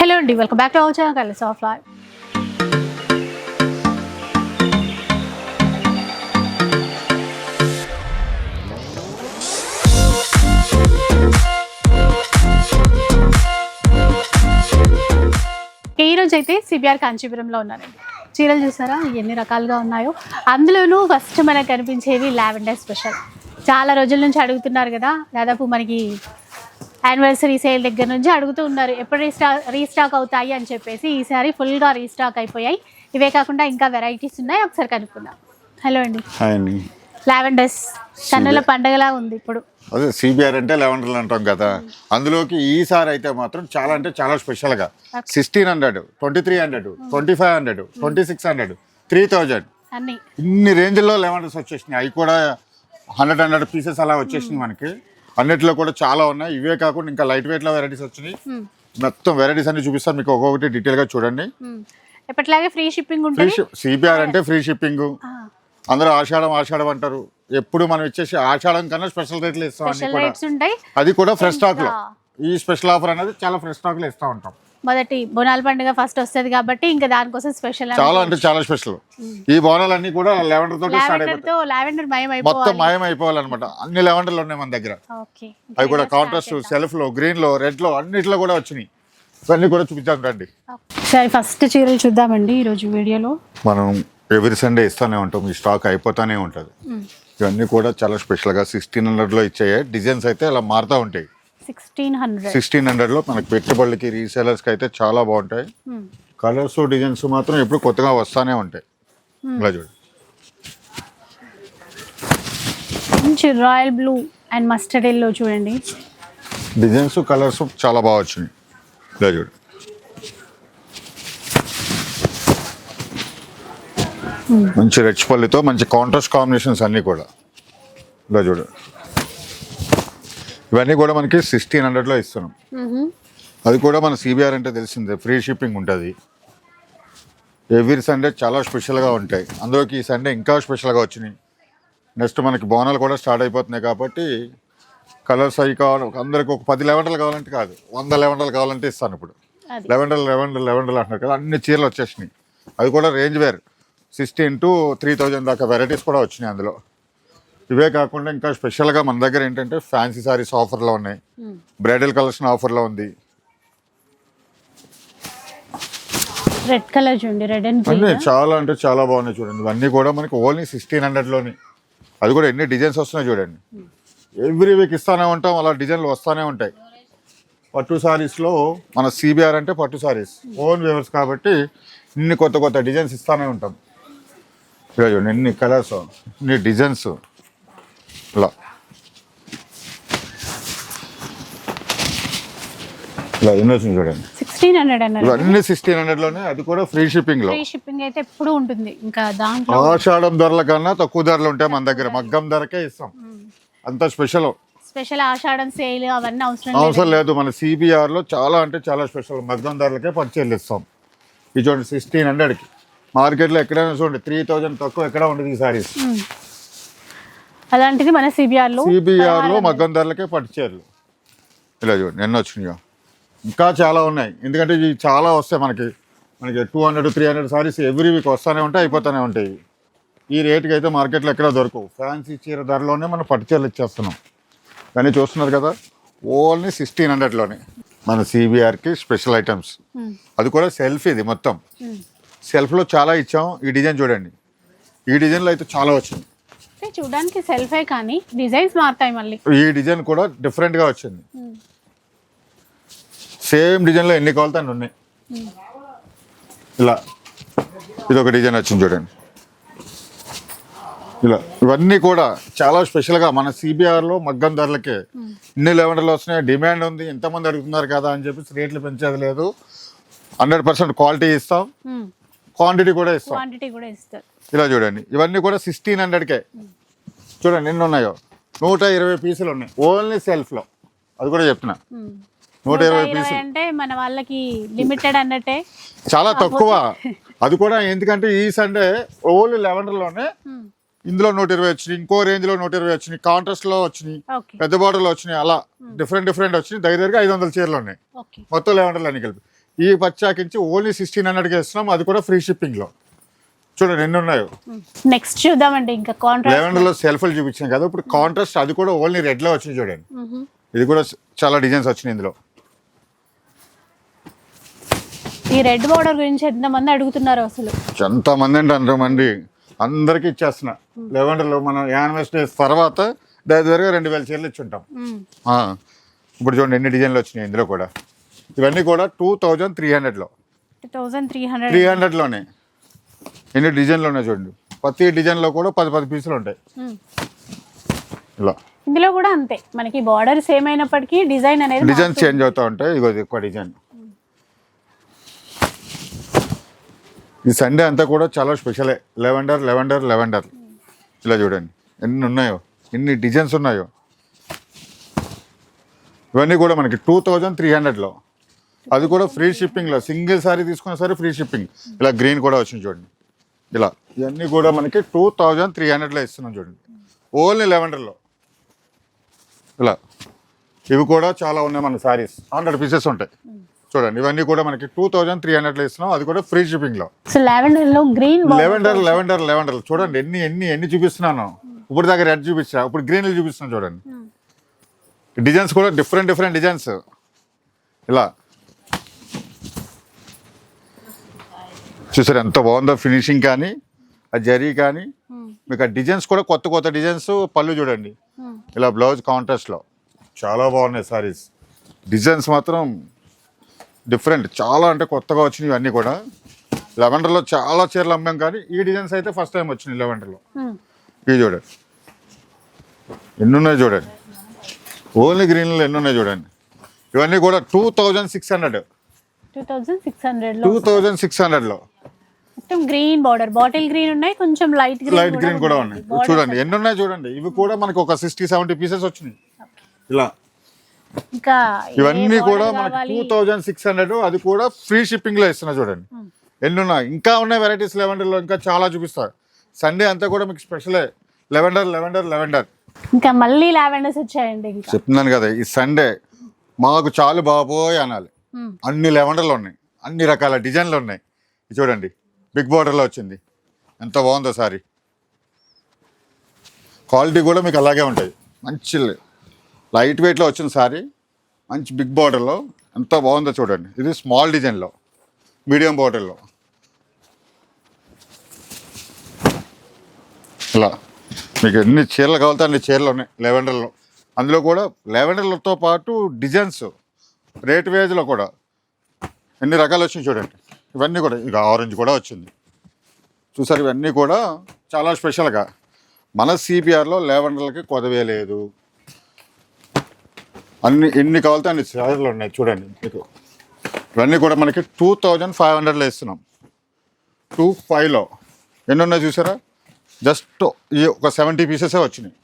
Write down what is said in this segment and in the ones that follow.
Hello అండి welcome back to our channel కలిసి of live ఈరోజు అయితే సిబిఆర్ కాంచీపురంలో ఉన్నానండి. చీరలు చూసారా? ఎన్ని రకాలుగా ఉన్నాయో. అందులోనూ ఫస్ట్ మనకు కనిపించేవి లావెండర్ స్పెషల్. చాలా రోజుల నుంచి అడుగుతున్నారు కదా దాదాపు మనకి యానివర్సరీ సేల్ దగ్గర నుంచి అడుగుతూ ఉన్నారు ఎప్పుడు రీస్టాక్ రీస్టాక్ అవుతాయి? అని చెప్పేసి ఈసారి ఫుల్గా రీస్టాక్ అయిపోయాయి. ఇవే కాకుండా ఇంకా వెరైటీస్ ఉన్నాయి. ఒకసారి కనుక్కుందాం. హలో అండి. హాయ్ అండి. లావెండర్స్ కన్నుల పండగలా ఉంది ఇప్పుడు. అదే సిబిఆర్ అంటే లెవెండర్లు అంటాం కదా. అందులోకి ఈసారి అయితే మాత్రం చాలా అంటే చాలా స్పెషల్గా sixteen hundred twenty three hundred twenty five hundred twenty six hundred three thousand అన్నీ. ఇన్ని రేంజ్లో లెవెండర్స్ వచ్చేసినాయి. అవి కూడా హండ్రెడ్ హండ్రెడ్ పీసెస్ అలా వచ్చేసినాయి మనకి. అన్నిట్లో కూడా చాలా ఉన్నాయి. ఇవే కాకుండా ఇంకా లైట్ వెయిట్లో వెరైటీస్ వచ్చినాయి. మొత్తం వెరైటీస్ అన్ని చూపిస్తాను. మీకు ఒక్కొక్కటి డీటెయిల్గా చూడండి. మ్మ్. ఎప్పటిలాగే ఫ్రీ షిప్పింగ్ ఫ్రీ ఉంటుంది సిబిఆర్ అంటే ఫ్రీ షిప్పింగ్ అందరూ ఆషాఢం ఆషాఢం అంటారు. ఎప్పుడు మనం ఇచ్చేసి ఆషాఢం కన్నా స్పెషల్ రేట్లు ఇస్తాం అది కూడా ఫ్రెష్ స్టాక్లో. ఈ స్పెషల్ ఆఫర్ అనేది చాలా ఫ్రెష్ స్టాక్లో ఇస్తా ఉంటాం. మొదటి బోనాల పండుగ ఫస్ట్ వస్తుంది కాబట్టి ఇంకా దానికోసం స్పెషల్ చాలా అంటే చాలా స్పెషల్ ఈ బోనాలు అన్ని కూడా లెవెండర్ తోటి తో లావెండర్ మయం మొత్తం అయిపోవాలి. మాయం అయిపోవాలన్నమాట. అన్ని లెవెండర్లు ఉన్నాయి మన దగ్గర. ఓకే అవి కూడా కాంట్రాస్ట్ సెల్ఫ్లో గ్రీన్లో రెడ్లో అన్నిట్లో కూడా వచ్చినాయి. ఇవన్నీ కూడా చూపించాను రండి. సరే ఫస్ట్ చీరలు చూద్దామండి వీడియోలో. మనం ఎవ్రీ సండే ఇస్తానే ఉంటాం. ఈ స్టాక్ అయిపోతానే ఉంటుంది. ఇవన్నీ కూడా చాలా స్పెషల్గా సిక్స్టీన్ హండ్రెడ్లో ఇచ్చాయి. డిజైన్స్ అయితే అలా మారుతూ ఉంటాయి. సిక్స్టీన్ హండ్రెడ్ సిక్స్టీన్ హండ్రెడ్లో మనకి పెట్టుబడులకి రీసేలర్స్ అయితే చాలా బాగుంటాయి. కలర్స్ డిజైన్స్ మాత్రం ఎప్పుడు కొత్తగా వస్తానే ఉంటాయి. ఇలా చూడండి మంచి royal blue and mustard yellow చూడండి. డిజైన్స్ కలర్స్ చాలా బాగా వచ్చినాయి. ఇలా చూడు. మంచి రెచ్ పల్లితో మంచి కాంట్రాస్ట్ కాంబినేషన్స్ అన్నీ కూడా. ఇలా చూడు. ఇవన్నీ కూడా మనకి సిక్స్టీన్ హండ్రెడ్లో ఇస్తున్నాం. అది కూడా మన సిబిఆర్ అంటే తెలిసిందే ఫ్రీ షిప్పింగ్ ఉంటుంది. ఎవ్రీ సండే చాలా స్పెషల్గా ఉంటాయి. అందులోకి ఈ సండే ఇంకా స్పెషల్గా వచ్చినాయి. నెక్స్ట్ మనకి బోనాలు కూడా స్టార్ట్ అయిపోతున్నాయి కాబట్టి కలర్స్ అవి కావాలి. అందరికి ఒక పది లెవెండర్లు కావాలంటే కాదు వంద లెవెండర్లు కావాలంటే ఇస్తాను ఇప్పుడు. లెవెండర్లు లెవెండర్ లెవెండర్లు అంటున్నారు కదా అన్ని చీరలు వచ్చేసినాయి. అది కూడా range wear. Sixteen to three thousand దాకా వెరైటీస్ కూడా వచ్చినాయి అందులో. ఇవే కాకుండా ఇంకా స్పెషల్గా మన దగ్గర ఏంటంటే ఫ్యాన్సీ సారీస్ ఆఫర్లో ఉన్నాయి. బ్రైడల్ కలెక్షన్ ఆఫర్లో ఉంది. రెడ్ కలర్ చూడండి రెడ్ అండ్ అన్నీ చాలా అంటే చాలా బాగున్నాయి చూడండి. ఇవన్నీ కూడా మనకి ఓన్లీ సిక్స్టీన్ హండ్రెడ్లోని అది కూడా ఎన్ని డిజైన్స్ వస్తున్నాయి చూడండి. ఎవ్రీ వీక్ ఇస్తానే ఉంటాం అలా డిజైన్లు వస్తూనే ఉంటాయి. పట్టు సారీస్లో మన సిబిఆర్ అంటే పట్టు సారీస్. ఓన్ వ్యూవర్స్ కాబట్టి ఇన్ని కొత్త కొత్త డిజైన్స్ ఇస్తానే ఉంటాం. చూడండి ఎన్ని కలర్స్ ఇన్ని డిజైన్స్. ఇలా ఇలా ఎన్ని చూడండి సిక్స్టీన్ హండ్రెడ్ అన్నారు. ఇవన్నీ సిక్స్టీన్ హండ్రెడ్లోనే అది కూడా ఫ్రీ షిప్పింగ్లో ఫ్రీ షిప్పింగ్ అయితే ఎప్పుడు ఉంటుంది. ఇంకా దాంట్లో ఆషాఢం ధరల కన్నా తక్కువ ధరలు ఉంటాయి మన దగ్గర మగ్గం ధరకే ఇస్తాం. అంత స్పెషల్ స్పెషల్ ఆషాఢం సేల్ అవన్నీ అవసరం లేదు. అవసరం లేదు. మన సిబిఆర్లో చాలా అంటే చాలా స్పెషల్ మగ్గం ధరలకే పర్చేలు ఇస్తాం ఇది చూడండి సిక్స్టీన్ హండ్రెడ్కి మార్కెట్లో ఎక్కడైనా చూడండి త్రీ థౌజండ్ తక్కువ ఎక్కడ ఉండదు ఈ సారీస్ అలాంటిది మన సిబిఆర్లో సిబిఆర్లో మగ్గం ధరలకే పట్టుచీరలు. ఇలా చూడండి ఎన్ని వచ్చినాయో ఇంకా చాలా ఉన్నాయి. ఎందుకంటే ఇవి చాలా వస్తాయి మనకి. మనకి two hundred three hundred saris every week వస్తూనే ఉంటాయి అయిపోతూనే ఉంటాయి. ఈ రేటుకి అయితే మార్కెట్లో ఎక్కడ దొరకవు. ఫ్యాన్సీ చీర ధరలోనే మనం పట్టుచీరలు ఇచ్చేస్తున్నాం. కానీ చూస్తున్నారు కదా ఓన్లీ సిక్స్టీన్ హండ్రెడ్లోనే మన సిబిఆర్కి స్పెషల్ ఐటమ్స్ అది కూడా సెల్ఫ్ ఇది మొత్తం. సెల్ఫ్లో చాలా ఇచ్చాం. ఈ డిజైన్ చూడండి. ఈ డిజైన్లో అయితే చాలా వచ్చింది. చూడడానికి సెల్ఫే కానీ డిజైన్స్ మారుతాయి మళ్ళీ. ఈ డిజైన్ కూడా డిఫరెంట్గా వచ్చింది. సేమ్ డిజైన్లో ఎన్ని కావాలితే అన్ని ఉన్నాయి. ఇలా ఇది ఒక డిజైన్ వచ్చింది చూడండి. ఇలా ఇవన్నీ కూడా చాలా స్పెషల్గా మన సిబిఆర్లో మగ్గం ధరలకే ఇన్ని లెవెండర్లు వస్తున్నాయి డిమాండ్ ఉంది ఎంతమంది అడుగుతున్నారు కదా అని చెప్పేసి రేట్లు పెంచేది లేదు. హండ్రెడ్ పర్సెంట్ క్వాలిటీ ఇస్తాం. క్వాంటిటీ కూడా ఇస్తాం. క్వాంటిటీ కూడా ఇస్తారు. ఇలా చూడండి. ఇవన్నీ కూడా సిక్స్టీన్ హండ్రెడ్కే చూడండి ఎన్ని ఉన్నాయో నూట ఇరవై పీసులు ఉన్నాయి. ఓన్లీ సెల్ఫ్లో అది కూడా చెప్తున్నా. నూట ఇరవై పీసులు. అంటే మన వాళ్ళకి లిమిటెడ్ అన్నట్టే. చాలా తక్కువ. అది కూడా ఎందుకంటే ఈ సండే ఓన్లీ లెవెండర్లోనే ఇందులో నూట ఇరవై వచ్చినాయి ఇంకో రేంజ్లో నూట ఇరవై వచ్చినాయి కాంట్రాస్ట్లో వచ్చినాయి ఓకే. పెద్ద బార్డర్లో వచ్చినాయి అలా డిఫరెంట్ డిఫరెంట్ వచ్చినాయి. దగ్గర దగ్గర ఐదు వందల చీరలు ఉన్నాయి. ఓకే. మొత్తం లెవెండర్లు అన్ని కలిపి. ఈ పచ్చాకించి ఓన్లీ సిక్స్టీన్ హండ్రెడ్కి ఇస్తున్నాం. అది కూడా ఫ్రీ షిప్పింగ్లో. చూడండి ఎన్ని ఉన్నాయో. నెక్స్ట్ చూద్దామండి ఇంకా కాంట్రాక్ట్ లెవెండర్లో సెల్ఫ్లు చూపించాం కదా ఇప్పుడు కాంట్రాస్ట్ అది కూడా ఓన్లీ రెడ్లో వచ్చింది చూడండి. ఇది కూడా చాలా డిజైన్స్ వచ్చినాయి ఇందులో. ఈ రెడ్ బార్డర్ గురించి ఎంతమంది అడుగుతున్నారు అసలు? ఎంతమంది అంటే అంతమంది. అందరికీ ఇచ్చేస్తున్నా. లెవెండర్లో మనం యానివర్స్ డేస్ తర్వాత దగ్గరగా రెండు వేల చీరలు ఇచ్చుంటాం. ఇప్పుడు చూడండి ఎన్ని డిజైన్లు వచ్చినాయి ఇందులో కూడా. ఇవన్నీ కూడా టూ థౌజండ్ త్రీ హండ్రెడ్లో. Three hundred. త్రీ హండ్రెడ్లోనే. ఎన్ని డిజైన్లు ఉన్నాయి చూడండి. ప్రతి డిజైన్లో కూడా పది పది పీసులు ఉంటాయి. ఇలా. ఇందులో కూడా అంతే. మనకి బార్డర్ సేమ్ అయినప్పటికీ డిజైన్ అనేది డిజైన్ చేంజ్ అవుతూ ఉంటాయి. ఇగో ఇది ఎక్కువ డిజైన్. ఈ సండే అంతా కూడా చాలా స్పెషలే. Lavender lavender lavender. ఇలా చూడండి. ఎన్ని ఉన్నాయో. ఎన్ని డిజైన్స్ ఉన్నాయో. ఇవన్నీ కూడా మనకి టూ థౌజండ్ త్రీ హండ్రెడ్లో. అది కూడా ఫ్రీ షిప్పింగ్లో సింగిల్ సారీ తీసుకున్న సరే ఫ్రీ షిప్పింగ్ ఇలా గ్రీన్ కూడా వచ్చింది చూడండి. ఇలా. ఇవన్నీ కూడా మనకి టూ థౌజండ్ త్రీ హండ్రెడ్లో ఇస్తున్నాం చూడండి. ఓన్లీ లెవెండర్లో ఇలా. ఇవి కూడా చాలా ఉన్నాయి మన సారీస్ హండ్రెడ్ పీసెస్ ఉంటాయి. చూడండి. ఇవన్నీ కూడా మనకి టూ థౌజండ్ త్రీ హండ్రెడ్లో ఇస్తున్నాం. అది కూడా ఫ్రీ లావెండర్లో. గ్రీన్ లెవెండర్ లెవెండర్ లెవెండర్ చూడండి. ఎన్ని ఎన్ని ఎన్ని చూపిస్తున్నాను? ఇప్పుడు దాకా రెడ్ చూపించా. ఇప్పుడు గ్రీన్లు చూపిస్తున్నాను చూడండి. డిజైన్స్ కూడా డిఫరెంట్ డిఫరెంట్ డిజైన్స్ ఇలా. చూసారు ఎంత బాగుందో ఫినిషింగ్ కానీ ఆ జరీ కానీ. మీకు ఆ డిజైన్స్ కూడా కొత్త కొత్త డిజైన్స్ పళ్ళు చూడండి. ఇలా బ్లౌజ్ కాంట్రాస్ట్లో చాలా బాగున్నాయి సారీస్ డిజైన్స్ మాత్రం డిఫరెంట్ చాలా అంటే కొత్తగా వచ్చినాయి ఇవన్నీ కూడా. లెవెండర్లో చాలా చీరలు అమ్మాం కానీ ఈ డిజైన్స్ అయితే ఫస్ట్ టైం వచ్చినాయి లెవెండర్లో ఇవి చూడండి. ఎన్ని ఉన్నాయి చూడండి. ఓన్లీ గ్రీన్లో ఎన్ని ఉన్నాయి చూడండి. ఇవన్నీ కూడా two thousand six hundred two thousand six హండ్రెడ్లో. టూ థౌజండ్ సిక్స్ హండ్రెడ్లో మొత్తం గ్రీన్ బార్డర్ బాటిల్ గ్రీన్ ఉన్నాయి కొంచెం లైట్ గ్రీన్ లైట్ గ్రీన్ కూడా ఉన్నాయి. చూడండి ఎన్ని ఉన్నాయి చూడండి. ఇవి కూడా మనకి ఒక సిక్స్టీ సెవెంటీ పీసెస్ వచ్చినాయి. ఇలా. ఇంకా ఇవన్నీ కూడా మనకి? టూ థౌజండ్ సిక్స్ హండ్రెడ్ అది కూడా ఫ్రీ షిప్పింగ్లో ఇస్తున్నా చూడండి. ఎన్ని ఉన్నాయి ఇంకా ఉన్నాయి వెరైటీస్ లెవెండర్లో ఇంకా చాలా చూపిస్తారు. సండే అంతా కూడా మీకు స్పెషలే లెవెండర్ లెవెండర్ లెవెండర్ ఇంకా మళ్ళీ లావెండర్స్ వచ్చాయండి ఇంకా. చెప్తున్నాను కదా ఈ సండే మాకు చాలు బాబోయ్ అనాలి. మ్మ్. అన్ని లెవెండర్లు ఉన్నాయి. అన్ని రకాల డిజైన్లు ఉన్నాయి. చూడండి. బిగ్ బార్డర్లో వచ్చింది. ఎంత బాగుందో సారీ. క్వాలిటీ కూడా మీకు అలాగే ఉంటుంది మంచి లైట్ వెయిట్లో వచ్చిన సారీ మంచి బిగ్ బార్డర్లో ఎంత బాగుందో చూడండి. ఇది స్మాల్ డిజైన్లో మీడియం బార్డర్లో ఇలా మీకు ఎన్ని చీరలు కావాలితే అన్ని చీరలు ఉన్నాయి లెవెండర్లో అందులో కూడా లెవెండర్లతో పాటు డిజైన్స్ రేట్ వేజ్లో కూడా. ఎన్ని రకాలు వచ్చినాయి చూడండి. ఇవన్నీ కూడా ఇక ఆరెంజ్ కూడా వచ్చింది. చూసారు ఇవన్నీ కూడా చాలా స్పెషల్గా. మన సిపిఆర్లో లెవెండర్లకి కొదవే లేదు. అన్ని ఎన్ని కావాలితే అన్ని సార్లు ఉన్నాయి చూడండి మీకు. ఇవన్నీ కూడా మనకి టూ థౌజండ్ ఫైవ్ హండ్రెడ్లో ఇస్తున్నాం. టూ ఫైవ్లో. ఎన్ని ఉన్నాయి చూసారా? జస్ట్ ఈ ఒక సెవెంటీ పీసెసే వచ్చినాయి.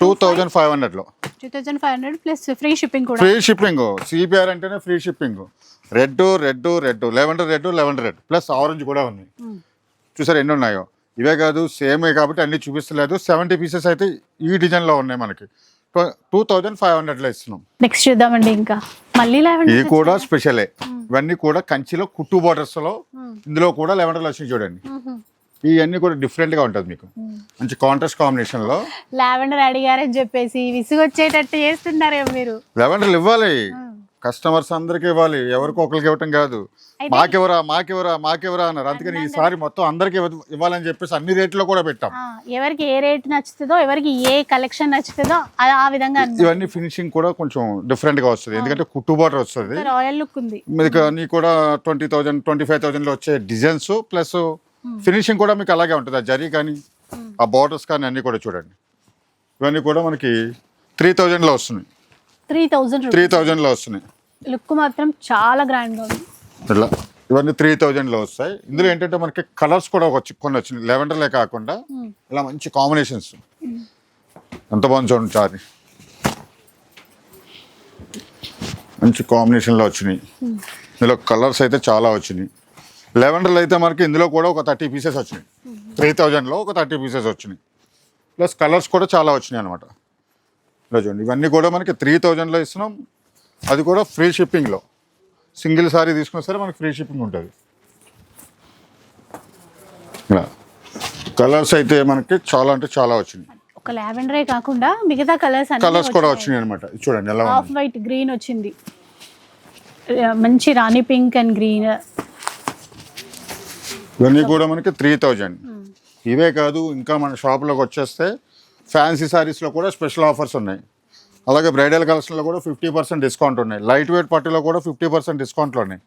టూ థౌజండ్ ఫైవ్ హండ్రెడ్లో. Two five hundred plus free shipping కూడా. ఫ్రీ షిప్పింగ్ సిపిఆర్ అంటేనే free shipping red red red lavender red lavender red plus orange కూడా ఉంది. చూసారు ఎన్ని ఉన్నాయో? ఇవే కాదు సేమే కాబట్టి అన్ని చూపిస్తలేదు. సెవెంటీ పీసెస్ అయితే ఈ డిజైన్లో ఉన్నాయి మనకి. టూ థౌజండ్ ఫైవ్ హండ్రెడ్లో ఇస్తున్నాం. నెక్స్ట్ చూద్దామండి ఇంకా. మళ్ళీ ఇది కూడా స్పెషలే ఇవన్నీ కూడా కంచిలో కుట్టు బోర్డర్స్లో ఇందులో కూడా లెవెండర్లు వచ్చినాయి చూడండి. ఇవన్నీ కూడా డిఫరెంట్గా ఉంటుంది మీకు. మంచి కాంట్రాస్ట్ కాంబినేషన్లో లావెండర్ అడిగారని చెప్పేసి విసుగు వచ్చేటట్టు చేస్తున్నారేమో మీరు. లెవెండర్లు ఇవ్వాలి. కస్టమర్స్ అందరికి ఇవ్వాలి. ఎవరికి ఒకరికి ఇవ్వటం కాదు. మాకెవరా మాకెవరా మాకెవరా అన్నారు. అందుకని ఈసారి మొత్తం అందరికి ఇవ్వ- ఇవ్వాలని చెప్పేసి అన్ని రేట్లో కూడా పెట్టాం. ఎవరికి ఏ రేట్ నచ్చుతుందో ఎవరికి ఏ కలెక్షన్ నచ్చుతుందో ఆ విధంగా ఇవన్నీ ఫినిషింగ్ కూడా కొంచెం డిఫరెంట్గా వస్తుంది. ఎందుకంటే కుట్టు బార్డర్ వస్తుంది. రాయల్ లుక్ ఉంది. మీకు అన్ని కూడా ట్వంటీ థౌజండ్ ట్వంటీ ఫైవ్ థౌజండ్లో వచ్చే డిజైన్స్ ప్లస్ ఫినిషింగ్ కూడా మీకు అలాగే ఉంటుంది. ఆ జరీ కానీ ఆ బార్డర్స్ కానీ అన్నీ కూడా చూడండి. ఇవన్నీ కూడా మనకి త్రీ థౌజండ్లో వస్తున్నాయి. త్రీ థౌజండ్ త్రీ థౌజండ్లో వస్తున్నాయి. లుక్ మాత్రం చాలా గ్రాండ్గా ఉంది. ఇట్లా ఇవన్నీ త్రీ థౌజండ్లో వస్తాయి. ఇందులో ఏంటంటే మనకి కలర్స్ కూడా వచ్చి కొన్ని వచ్చినాయి. లెవెండర్లే కాకుండా ఇలా మంచి కాంబినేషన్స్ ఎంత బాగుంది చూడండి చారి మంచి కాంబినేషన్లో వచ్చినాయి. ఇందులో కలర్స్ అయితే చాలా వచ్చినాయి. లెవెండర్లు అయితే మనకి ఇందులో కూడా ఒక థర్టీ పీసెస్ వచ్చినాయి. త్రీ థౌజండ్లో ఒక థర్టీ పీసెస్ వచ్చినాయి. ప్లస్ కలర్స్ కూడా చాలా వచ్చినాయి అనమాట ఇలా చూడండి ఇవన్నీ కూడా మనకి త్రీ థౌజండ్లో ఇస్తున్నాం. అది కూడా ఫ్రీ షిప్పింగ్లో. సింగిల్ సారీ తీసుకున్నా సరే మనకి ఫ్రీ షిప్పింగ్ ఉంటుంది. ఇలా. కలర్స్ అయితే మనకి చాలా అంటే చాలా వచ్చినాయి. ఒక లావెండరే కాకుండా మిగతా కలర్స్ కలర్స్ కూడా వచ్చినాయి. అనమాట చూడండి ఎలా వైట్ గ్రీన్ వచ్చింది. మంచి రాణి పింక్ అండ్ గ్రీన్ ఇవన్నీ కూడా మనకి త్రీ థౌజండ్ ఇవే కాదు ఇంకా మన షాప్లోకి వచ్చేస్తే ఫ్యాన్సీ శారీస్లో కూడా స్పెషల్ ఆఫర్స్ ఉన్నాయి. అలాగే బ్రైడల్ కలెక్షన్లో కూడా ఫిఫ్టీ పర్సెంట్ డిస్కౌంట్ ఉన్నాయి. లైట్ వెయిట్ పట్టులో కూడా ఫిఫ్టీ పర్సెంట్ డిస్కౌంట్లు ఉన్నాయి.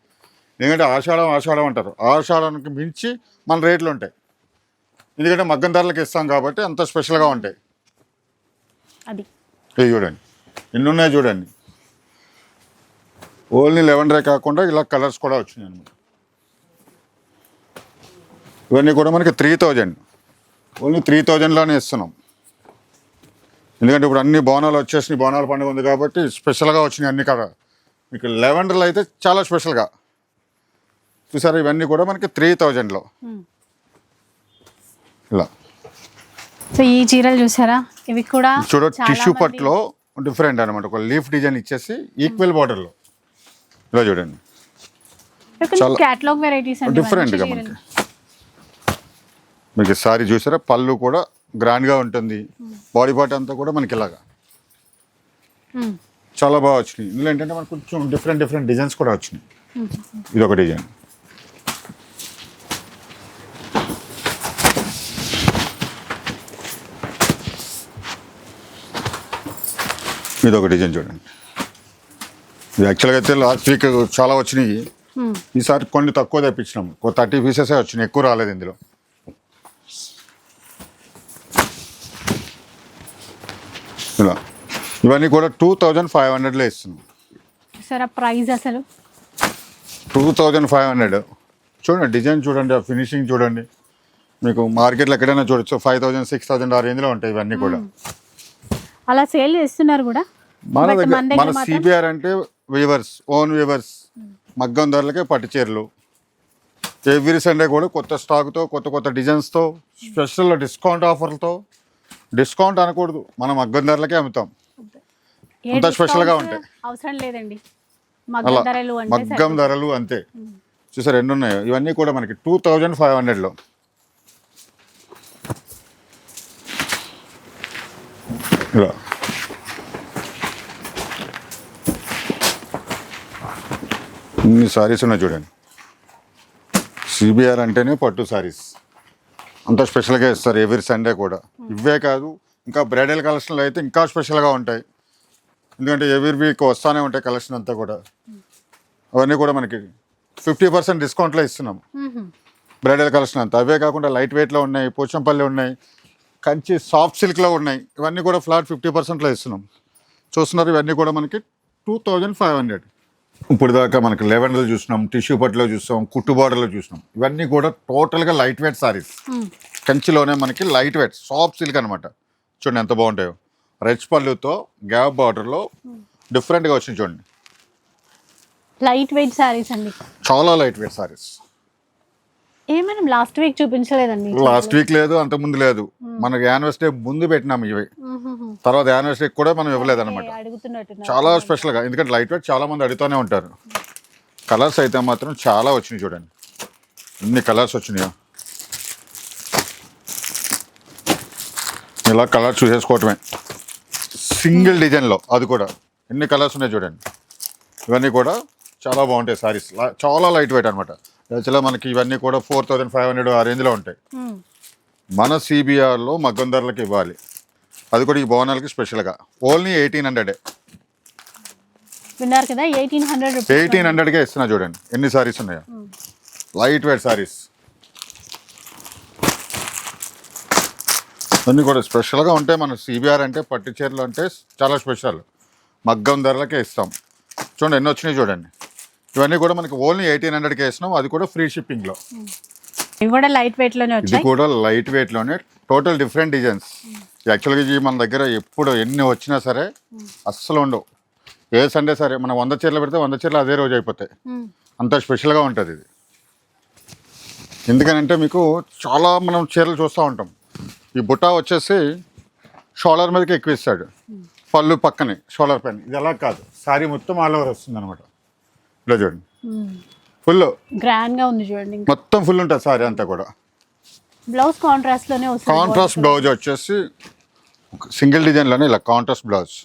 ఎందుకంటే ఆషాఢం ఆషాఢం అంటారు. ఆషాఢానికి మించి మన రేట్లు ఉంటాయి. ఎందుకంటే మగ్గం ధరలకు ఇస్తాం కాబట్టి అంత స్పెషల్గా ఉంటాయి. అది. చూడండి. ఎన్ని ఉన్నాయి చూడండి. ఓన్లీ లెవెన్ రే కాకుండా ఇలా కలర్స్ కూడా వచ్చినాయి అనమాట ఇవన్నీ కూడా మనకి త్రీ థౌజండ్ ఓన్లీ త్రీ థౌజండ్లోనే ఇస్తున్నాం. ఎందుకంటే ఇప్పుడు అన్ని బోనాలు వచ్చేసినాయి బోనాల పండుగ ఉంది కాబట్టి స్పెషల్గా వచ్చినాయి అన్ని కదా మీకు లెవెండర్లు అయితే చాలా స్పెషల్గా చూసారా ఇవన్నీ కూడా మనకి త్రీ థౌజండ్లో ఇలా. సో ఈ చీరలు చూసారా? ఇవి కూడా చూడ టిష్యూ పట్లో డిఫరెంట్ అనమాట ఒక లీఫ్ డిజైన్ ఇచ్చేసి ఈక్వల్ బార్డర్లో ఇలా చూడండి. చాలా- డిఫరెంట్గా మనకి. మీకు సారీ చూసారా? పళ్ళు కూడా గ్రాండ్గా ఉంటుంది. బాడీ పార్ట్ అంతా కూడా మనకి ఇలాగా. చాలా బాగా వచ్చినాయి. ఇందులో ఏంటంటే మనకు కొంచెం డిఫరెంట్ డిఫరెంట్ డిజైన్స్ కూడా వచ్చినాయి. ఇది ఒక డిజైన్ ఇది ఒక డిజైన్ చూడండి. ఇది యాక్చువల్గా అయితే లాస్ట్ వీక్ చాలా వచ్చినాయి. ఈసారి కొన్ని తక్కువ తెప్పించినాం. ఒక థర్టీ పీసెసే వచ్చినాయి. ఎక్కువ రాలేదు ఇందులో ఇలా ఇవన్నీ కూడా టూ థౌజండ్ ఫైవ్ హండ్రెడ్లో ఇస్తున్నాం. చూసారా ప్రైస్ అసలు? Two thousand five hundred. చూడండి డిజైన్ చూడండి ఆ ఫినిషింగ్ చూడండి. మీకు మార్కెట్లో ఎక్కడైనా చూడొచ్చు ఫైవ్ థౌజండ్ సిక్స్ థౌజండ్ ఆ రేంజ్లో ఉంటాయి ఇవన్నీ కూడా. అలా సేల్ చేస్తున్నారు కూడా? మన దగ్గర మన సిబిఆర్ అంటే వీవర్స్ ఓన్ వీవర్స్ మగ్గం ధరలకే పట్టు చీరలు. ఎవ్రీ సండే కూడా కొత్త స్టాక్తో కొత్త కొత్త డిజైన్స్తో స్పెషల్ డిస్కౌంట్ ఆఫర్లతో డిస్కౌంట్ అనకూడదు మనం మగ్గం ధరలకే అమ్ముతాం. అంతా స్పెషల్గా ఉంటాయి. అవసరం లేదండి. మగ్గం ధరలు అంతే. చూసారు ఎన్ని ఉన్నాయో ఇవన్నీ కూడా మనకి టూ థౌజండ్ ఫైవ్ హండ్రెడ్లో ఇలా. ఇన్ని సారీస్ ఉన్నాయి చూడండి. సిబిఆర్ అంటేనే పట్టు సారీస్ అంత స్పెషల్గా ఇస్తారు ఎవ్రీ సండే కూడా. ఇవే కాదు ఇంకా బ్రైడల్ కలెక్షన్లు అయితే ఇంకా స్పెషల్గా ఉంటాయి. ఎందుకంటే ఎవ్రీ వీక్ వస్తానే ఉంటాయి కలెక్షన్ అంతా కూడా. అవన్నీ కూడా మనకి ఫిఫ్టీ పర్సెంట్ డిస్కౌంట్లో ఇస్తున్నాం. బ్రైడల్ కలెక్షన్ అంతా. అవే కాకుండా లైట్ వెయిట్లో ఉన్నాయి పోచంపల్లి ఉన్నాయి కంచి సాఫ్ట్ సిల్క్లో ఉన్నాయి. ఇవన్నీ కూడా ఫ్లాట్ ఫిఫ్టీ పర్సెంట్లో ఇస్తున్నాం. చూస్తున్నారు ఇవన్నీ కూడా మనకి టూ థౌజండ్ ఫైవ్ హండ్రెడ్ ఇప్పుడు దాకా మనకి లెవెన్లో చూసినాం టిష్యూ పట్టులో చూసాం కుట్టు బార్డర్లో చూసినాం. ఇవన్నీ కూడా టోటల్గా లైట్ వెయిట్ సారీస్. కంచిలోనే మనకి లైట్ వెయిట్ సాఫ్ట్ సిల్క్ అనమాట చూడండి ఎంత బాగుంటాయో. రెచ్ పళ్ళుతో గ్యాప్ బార్డర్లో డిఫరెంట్గా వచ్చింది చూడండి. లైట్ వెయిట్ శారీస్ అండి. చాలా లైట్ వెయిట్ సారీస్ ఏ మనం లాస్ట్ వీక్ చూపించలేదండి. లాస్ట్ వీక్ లేదు అంత ముందు లేదు. మనకి యానివర్సరీ ముందు పెట్టినాం ఇవి. తర్వాత యానివర్సరీ కూడా మనం ఇవ్వలేదు అనమాట చాలా స్పెషల్గా ఎందుకంటే లైట్ వెయిట్ చాలా మంది అడుగుతూనే ఉంటారు. కలర్స్ అయితే మాత్రం చాలా వచ్చినాయి చూడండి. ఎన్ని కలర్స్ వచ్చినాయో? ఇలా కలర్ చూసేసుకోవటమే. సింగిల్ డిజైన్లో అది కూడా. ఎన్ని కలర్స్ ఉన్నాయి చూడండి. ఇవన్నీ కూడా చాలా బాగుంటాయి సారీస్. చాలా లైట్ వెయిట్ అనమాట యాక్చువల్గా మనకి ఇవన్నీ కూడా ఫోర్ థౌజండ్ ఫైవ్ హండ్రెడ్ ఆ రేంజ్లో ఉంటాయి. మన సిబిఆర్లో మగ్గం ధరలకు ఇవ్వాలి. అది కూడా ఈ భవనాలకి స్పెషల్గా ఓన్లీ ఎయిటీన్ హండ్రెడే విన్నారు కదా ఎయిటీన్ హండ్రెడ్ ఎయిటీన్ హండ్రెడ్కే ఇస్తున్నా చూడండి. ఎన్ని సారీస్ ఉన్నాయో. Light weight saris. అన్నీ కూడా స్పెషల్గా ఉంటాయి మన సిబిఆర్ అంటే పట్టు చీరలు అంటే చాలా స్పెషల్. మగ్గం ధరలకే ఇస్తాం. చూడండి ఎన్ని వచ్చినాయి చూడండి. ఇవన్నీ కూడా మనకి ఓన్లీ ఎయిటీన్ హండ్రెడ్కే ఇస్తున్నాం అది కూడా ఫ్రీ షిప్పింగ్లో. ఇవి కూడా లైట్ వెయిట్లోనే ఇది కూడా లైట్ వెయిట్లోనే. Total different designs. యాక్చువల్గా ఇవి మన దగ్గర ఎప్పుడు ఎన్ని వచ్చినా సరే అస్సలు ఉండవు. ఏ సండే సరే మనం వంద చీరలు పెడితే వంద చీరలు అదే రోజు అయిపోతాయి. అంత స్పెషల్గా ఉంటుంది ఇది. ఎందుకనంటే మీకు చాలా మనం చీరలు చూస్తూ ఉంటాం. ఈ బుట్ట వచ్చేసి షోల్డర్ మీదకి ఎక్కువ ఇస్తాడు పళ్ళు పక్కనే షోల్డర్ పైన. ఇది అలా కాదు. శారీ మొత్తం ఆల్ ఓవర్ వస్తుంది అనమాట ఇలా చూడండి. ఫుల్ గ్రాండ్గా ఉంది చూడండి మొత్తం ఫుల్ ఉంటుంది సారీ అంతా కూడా. బ్లౌజ్ కాంట్రాస్ట్లోనే వస్తుంది కాంట్రాస్ట్ బ్లౌజ్ వచ్చేసి సింగిల్ డిజైన్లోనే ఇలా కాంట్రాస్ట్ బ్లౌజ్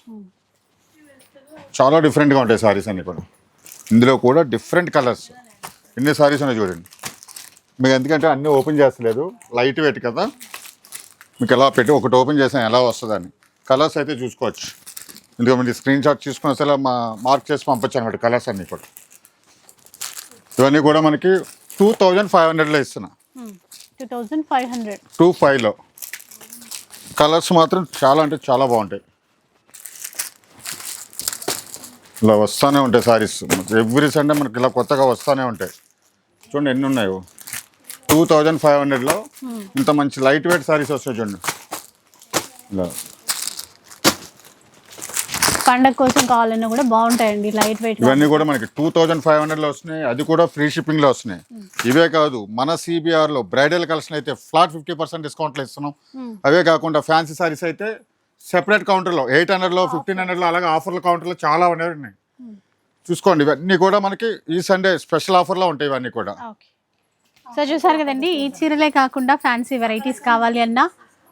చాలా డిఫరెంట్గా ఉంటాయి సారీస్ అన్ని కూడా. ఇందులో కూడా డిఫరెంట్ కలర్స్ ఎన్ని సారీస్ ఉన్నాయి చూడండి. మీకు ఎందుకంటే అన్నీ ఓపెన్ చేస్తలేదు. లైట్ వెయిట్ కదా. మీకు ఎలా పెట్టి ఒకటి ఓపెన్ చేసాను ఎలా వస్తుందని. కలర్స్ అయితే చూసుకోవచ్చు. ఎందుకంటే మీరు స్క్రీన్ షాట్ తీసుకుని అసలు మా మార్క్ చేసి పంపొచ్చు అనమాట కలర్స్ అన్నీ కూడా. ఇవన్నీ కూడా మనకి టూ థౌజండ్ ఫైవ్ హండ్రెడ్లో ఇస్తున్నా. Two thousand five hundred. Two ఫైవ్లో. కలర్స్ మాత్రం చాలా అంటే చాలా బాగుంటాయి. ఇలా వస్తూనే ఉంటాయి సారీస్. ఎవ్రీ సండే మనకి ఇలా కొత్తగా వస్తూనే ఉంటాయి. చూడండి ఎన్ని ఉన్నాయో. టూ థౌజండ్ ఫైవ్ హండ్రెడ్లో ఇంత మంచి లైట్ వెయిట్ సారీస్ వస్తాయి చూడండి. ఇలా. పండగ కోసం కావాలన్నా కూడా బాగుంటాయండి లైట్ వెయిట్ ఇవన్నీ కూడా మనకి టూ థౌజండ్ ఫైవ్ హండ్రెడ్లో వస్తున్నాయి అది కూడా ఫ్రీ షిప్పింగ్లో వస్తున్నాయి. ఇవే కాదు మన సిబిఆర్లో బ్రైడల్ కలెక్షన్ అయితే ఫ్లాట్ ఫిఫ్టీ పర్సెంట్ డిస్కౌంట్లో ఇస్తున్నాం. అవే కాకుండా ఫ్యాన్సీ సారీస్ అయితే సెపరేట్ కౌంటర్లో ఎయిట్ హండ్రెడ్లో ఫిఫ్టీన్ హండ్రెడ్లో అలాగే ఆఫర్ల కౌంటర్లో చాలా ఉన్నాయి. చూసుకోండి ఇవన్నీ కూడా మనకి ఈ సండే స్పెషల్ ఆఫర్లో ఉంటాయి ఇవన్నీ కూడా. ఓకే సో చూసారు కదండి ఈ చీరలే కాకుండా ఫ్యాన్సీ వెరైటీస్ కావాలి అన్నా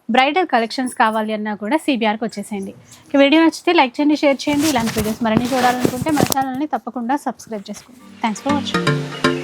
బ్రైడల్ కలెక్షన్స్ కావాలి అన్నా కూడా సిబిఆర్కి వచ్చేసేయండి. వీడియో నచ్చితే లైక్ చేయండి షేర్ చేయండి. ఇలాంటి వీడియోస్ మరిన్ని చూడాలనుకుంటే మన ఛానల్ని తప్పకుండా సబ్స్క్రైబ్ చేసుకోండి. Thanks for watching